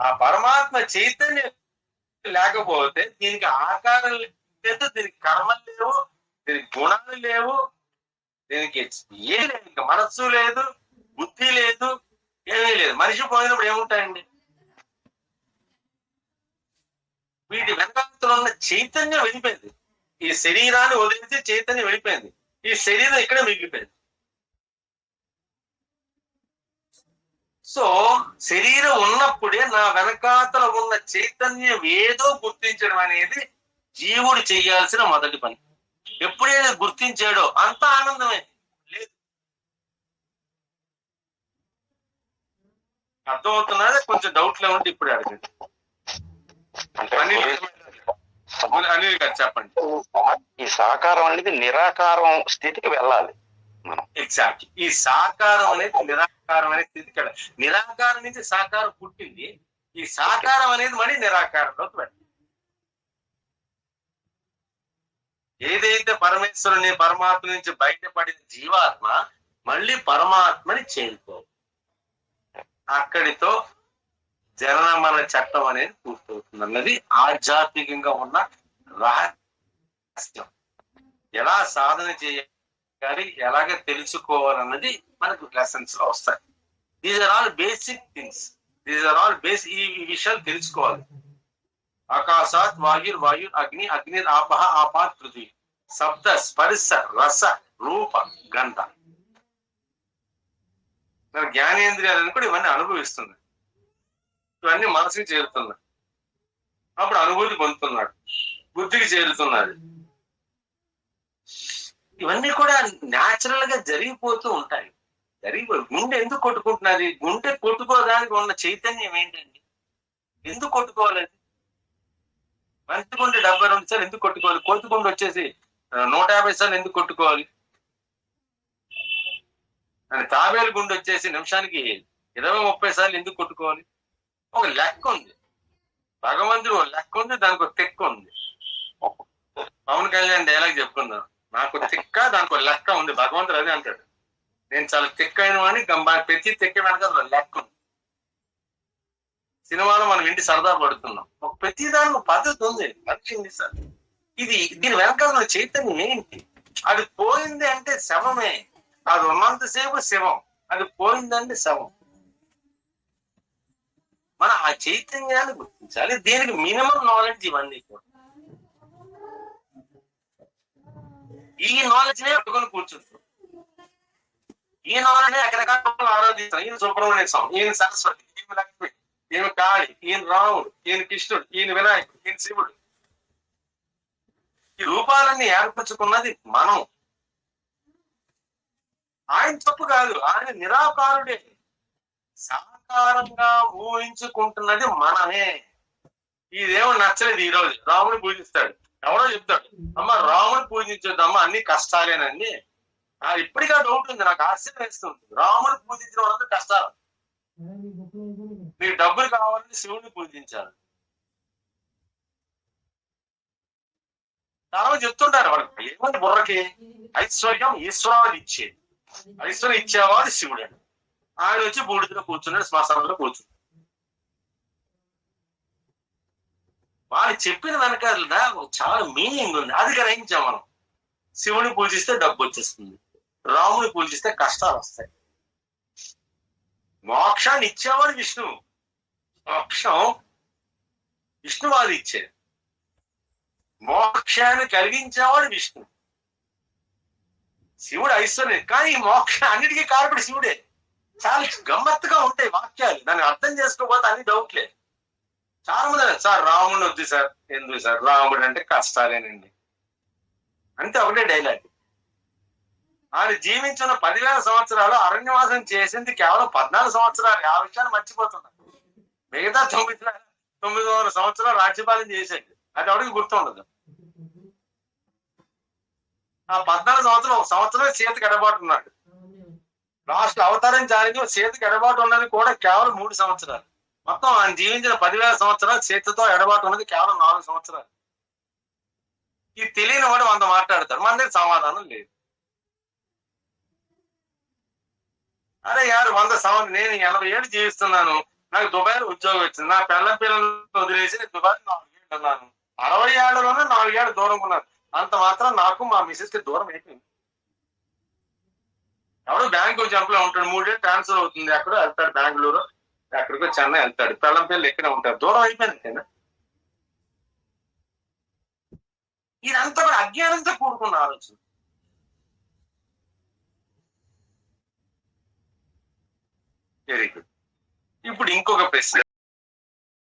ఆ పరమాత్మ చైతన్యం లేకపోతే దీనికి ఆకారం లేదు దీనికి కర్మలు లేవు దీనికి గుణాలు లేవు దీనికి ఏ లేదు. మనస్సు లేదు బుద్ధి లేదు ఏమీ లేదు. మనిషి పోయినప్పుడు ఏముంటాయండి? వీటి వెనకాతలో ఉన్న చైతన్యం వెళ్ళిపోయింది. ఈ శరీరాన్ని వదిలితే చైతన్యం వెళ్ళిపోయింది. ఈ శరీరం ఇక్కడే మిగిలిపోయింది. సో శరీరం ఉన్నప్పుడే నా వెనకాతల ఉన్న చైతన్యం ఏదో గుర్తించడం అనేది జీవుడు చేయాల్సిన మొదటి పని. ఎప్పుడైతే గుర్తించాడో అంత ఆనందమే. లేదు. అర్థమవుతున్నదే? కొంచెం డౌట్ లేవంటే ఇప్పుడు అడగండి. అనిల్ గారు చెప్పండి. ఈ సాకారం అనేది నిరాకారం స్థితికి వెళ్ళాలి. మనం. ఎగ్జాక్ట్ ఈ సాకారం అనేది నిరాకారం అనేది స్థితికి నిరాకారం నుంచి సాకారం పుట్టింది. ఈ సాకారం అనేది మళ్ళీ నిరాకారంలోకి వెళ్ళాలి ఏదైతే పరమేశ్వరుని పరమాత్మ నుంచి బయటపడిన జీవాత్మ మళ్ళీ పరమాత్మని చేరుకో. అక్కడితో జనన చట్టం అనేది పూర్తవుతుంది అన్నది ఆధ్యాత్మికంగా ఉన్న రహస్యం. ఎలా సాధన చేయాలి? ఎలాగ తెలుసుకోవాలన్నది మనకు లెసన్స్లో వస్తాయి. These are all basic things these are all base ఈ విషయాలు తెలుసుకోవాలి. ఆకాశాత్ వాయుర్ వాయుర్ అగ్ని అగ్ని ఆపహ ఆపాత్ పృథ్వీ. శబ్ద స్పర్శ రస రూప గంధ. మన జ్ఞానేంద్రియాలను కూడా ఇవన్నీ అనుభవిస్తున్నాయి. ఇవన్నీ మనసుకి చేరుతున్నాయి. అప్పుడు అనుభూతి పొందుతున్నాడు. బుద్ధికి చేరుతున్నాడు. ఇవన్నీ కూడా న్యాచురల్గా జరిగిపోతూ ఉంటాయి. జరిగిపో గుండె ఎందుకు కొట్టుకుంటున్నారు గుండె కొట్టుకోవడానికి ఉన్న చైతన్యం ఏంటండి? ఎందుకు కొట్టుకోవాలి? అది మంచి గుండె డెబ్బై రెండు సార్లు ఎందుకు కొట్టుకోవాలి? కోతి గుండె వచ్చేసి నూట యాభై సార్లు ఎందుకు కొట్టుకోవాలి? అని తాబేలు గుండె వచ్చేసి నిమిషానికి ఇరవై ముప్పై సార్లు ఎందుకు కొట్టుకోవాలి? ఒక లెక్క ఉంది. భగవంతుడు ఒక లెక్క ఉంది దానికి ఒక తెక్క ఉంది. పవన్ కళ్యాణ్ డైలాగ్ చెప్పుకుందాం. నాకు తిక్క దానికి లెక్క ఉంది. భగవంతుడు అదే అంటాడు. నేను చాలా తిక్క అయిన గంబా- ప్రతి తిక్క వెనక లెక్క ఉంది. సినిమాలో మనం ఇంటి సరదా పడుతున్నాం. ఒక ప్రతి దానికి పద్ధతి ఉంది. నచ్చింది సార్ ఇది దీని వెనకాల చైతన్యం ఏంటి? అది పోయింది అంటే శవమే. అది ఉన్నంతసేపు శవం. అది పోయిందంటే శవం. మన ఆ చైతన్యాన్ని గుర్తించాలి. దీనికి మినిమం నాలెడ్జ్ ఇవన్నీ కూడా. ఈ నాలెడ్జ్ నే పట్టుకొని కూర్చుంటాం ఈ నాలెడ్జ్ నే రకరకాల ఆరాధిస్తాం ఈయన సుబ్రహ్మణ్య స్వామి ఈయన సరస్వతి ఈయన లక్ష్మి ఈయన కాళి ఈయన రాముడు ఈయన కృష్ణుడు ఈయన వినాయకుడు ఈయన శివుడు. ఈ రూపాలన్నీ ఏర్పరచుకున్నది మనం. ఆయన తప్పు కాదు ఆయన నిరాకారుడే. సాకారంగా ఊహించుకుంటున్నది మనమే. దేవుడు నచ్చలేదు ఈ రోజు రాముని పూజిస్తాడు. ఎవడో చెప్తాడు అమ్మ రాముని పూజించొద్దు అమ్మ అన్ని కష్టాలేనండి ఆ ఇప్పటికా డౌట్ ఉంది నాకు ఆశ్చర్యం వేస్తుంది రాముని పూజించిన వల్ల కష్టాలు. మీకు డబ్బులు కావాలని శివుడిని పూజించాలి. చాలా చెప్తుంటారు వాళ్ళకి ఏమంది బుర్రకి? ఐశ్వర్యం ఈశ్వరాలు ఇచ్చేది. ఐశ్వర్యం ఇచ్చేవాడు శివుడు. అని ఆయన వచ్చి బూడిదలో కూర్చున్నాడు శ్మశానంలో కూర్చున్నాడు. వాళ్ళు చెప్పిన వెనకాల చాలా మీనింగ్ ఉంది. అది గ్రహించాం మనం? శివుని పూజిస్తే డబ్బు వచ్చేస్తుంది. రాముని పూజిస్తే కష్టాలు వస్తాయి. మోక్షాన్ని ఇచ్చేవాడు విష్ణువు మోక్షం విష్ణువాది ఇచ్చేది మోక్షాన్ని కలిగించేవాడు విష్ణు. శివుడు ఐశ్వర్యం కానీ మోక్ష అన్నిటికీ కారకుడు శివుడే. చాలా గమ్మత్తుగా ఉంటాయి వాక్యాలు. దాన్ని అర్థం చేసుకోకపోతే అన్ని డౌట్లే చాలా మంది సార్ రాముడిని వద్దు సార్. ఎందుకు సార్? రాముడు అంటే కష్టాలేనండి. అంతే ఒకటే డైలాగ్ ఆయన జీవించిన పదివేల సంవత్సరాలు అరణ్యవాసం చేసింది కేవలం పద్నాలుగు సంవత్సరాలు. ఆ విషయాన్ని మర్చిపోతున్నారు మిగతా తొమ్మిది తొమ్మిది వందల సంవత్సరాలు రాజ్యపాలన చేసేది అది ఎవరికి గుర్తుండదు. ఆ పద్నాలుగు సంవత్సరం ఒక సంవత్సరం సీత ఎడబాటు ఉన్నాడు. లాస్ట్ అవతారం జారీ సీత ఎడబాటు ఉన్నది కూడా కేవలం మూడు సంవత్సరాలు. మొత్తం ఆయన జీవించిన పదివేల సంవత్సరాలు చేతితో ఎడబాటు ఉన్నది కేవలం నాలుగు సంవత్సరాలు. ఇది తెలియని వాడు వంద మాట్లాడతాడు. మన దగ్గర సమాధానం లేదు. అరే యారు వంద సంవత్సరం నేను ఎనభై ఏళ్ళు జీవిస్తున్నాను. నాకు దుబాయ్ ఉద్యోగం వచ్చింది. నా పిల్ల పిల్లలు వదిలేసి నేను దుబాయ్ నాలుగేళ్ళు ఉన్నాను. అరవై ఏళ్ళలోనే నాలుగేళ్ళు దూరం ఉన్నాను. అంత మాత్రం నాకు మా మిసెస్కి దూరం అయిపోయింది. ఎవడో బ్యాంక్ జంప్లో ఉంటాడు. మూడేళ్ళు ట్రాన్స్ఫర్ అవుతుంది. అక్కడ వెళ్తాడు బెంగళూరు. అక్కడికి చెన్నై వెళ్తాడు. పెళ్ళంపల్లి ఎక్కడ ఇక్కడే ఉంటారు దూరం అయిపోయింది కదా ఇదంతా కూడా అజ్ఞానంతో కూడుకున్న ఆలోచన. వెరీ గుడ్ ఇప్పుడు ఇంకొక ప్రశ్న.